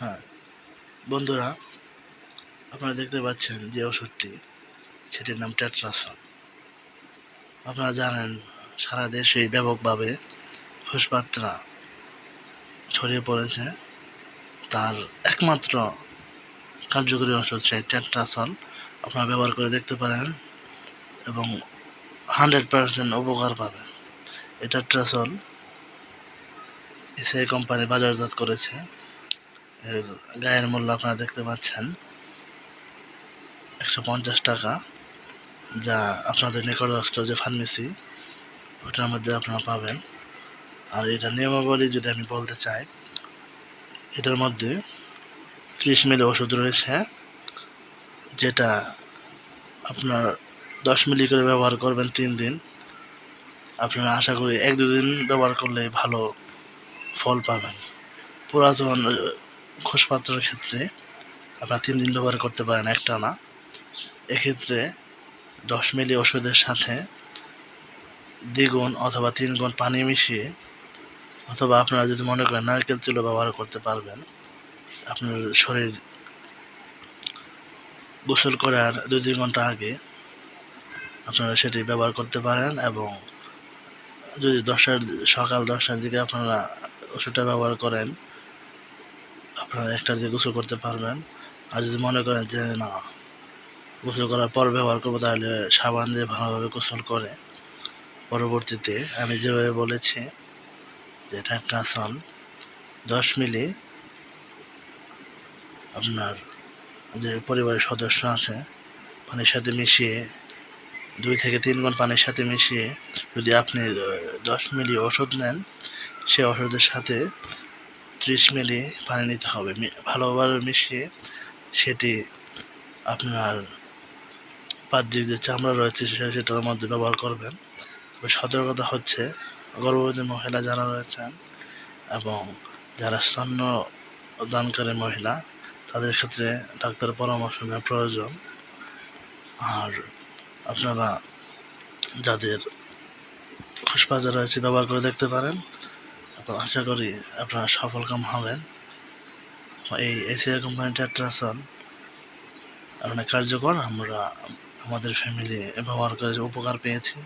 হ্যাঁ। বন্ধুরা, আপনারা দেখতে পাচ্ছেন যে ওষুধটি, সেটির নাম টেট্রাসন। আপনারা জানেন, সারা দেশে ব্যাপকভাবে ফুসপাত্রা ছড়িয়ে পড়েছে। তার একমাত্র কার্যকরী ওষুধ সেই টেট্রাসন। আপনারা ব্যবহার করে দেখতে পারেন এবং হান্ড্রেড পারসেন্ট উপকার পাবেন। এই টেট্রাসল এসআই কোম্পানি বাজারজাত করেছে। এর গায়ের মূল্য আপনারা দেখতে পাচ্ছেন। একশো পঞ্চাশ টাকা, যা আপনাদের নিকটস্থ যে ফার্মেসি ওটার মধ্যে আপনারা পাবেন। আর এটা নিয়মাবলী যদি আমি বলতে চাই, এটার মধ্যে ত্রিশ মিলি ওষুধ রয়েছে, যেটা আপনার দশ মিলি করে ব্যবহার করবেন তিন দিন। আপনারা আশা করি এক দুদিন ব্যবহার করলে ভালো ফল পাবেন। পুরাতন খোসপাত্রের ক্ষেত্রে আপনারা তিন দিন ব্যবহার করতে পারেন একটা না। এক্ষেত্রে দশ মিলি ওষুধের সাথে দ্বিগুণ অথবা তিন গুণ পানি মিশিয়ে অথবা আপনারা যদি মনে করেন নারকেল তেলও ব্যবহার করতে পারবেন, আপনার শরীর গোসল করার দুই, তিন ঘণ্টা আগে আপনারা সেটি ব্যবহার করতে পারেন এবং যদি দশটার, সকাল দশটার দিকে আপনারা ওষুধটা ব্যবহার করেন আপনারা একটার দিকে গোসল করতে পারবেন। আর যদি মনে করেন যে, না, গোসল করার পর ব্যবহার করব, তাহলে সাবান দিয়ে ভালোভাবে গোসল করে। পরবর্তীতে আমি যেভাবে বলেছি, যে এটা একটা আসন। দশ মিলি আপনার যে পরিবারের সদস্য আছে, পানির সাথে মিশিয়ে, দুই থেকে তিন গুণ পানির সাথে মিশিয়ে যদি আপনি দশ মিলি ওষুধ নেন, সে ওষুধের সাথে ত্রিশ মিলি পানি নিতে হবে ভালোভাবে মিশিয়ে সেটি আপনার বাহ্যিক যে চামড়া রয়েছে সে- সেটার মধ্যে ব্যবহার করবেন। সতর্কতা হচ্ছে, গর্ভবতী মহিলা যারা রয়েছেন এবং যারা স্তন্য দানকারী মহিলা, তাদের ক্ষেত্রে ডাক্তারের পরামর্শ নেওয়া প্রয়োজন। আর আপনারা যাদের খুশবাজা রয়েছে ব্যবহার করে দেখতে পারেন। এবং আশা করি আপনারা সফল কাম হবেন। এই এসিআর কোম্পানি ট্রাসল অনেক কার্যকর, আমরা আমাদের ফ্যামিলি ব্যবহার করে উপকার পেয়েছি।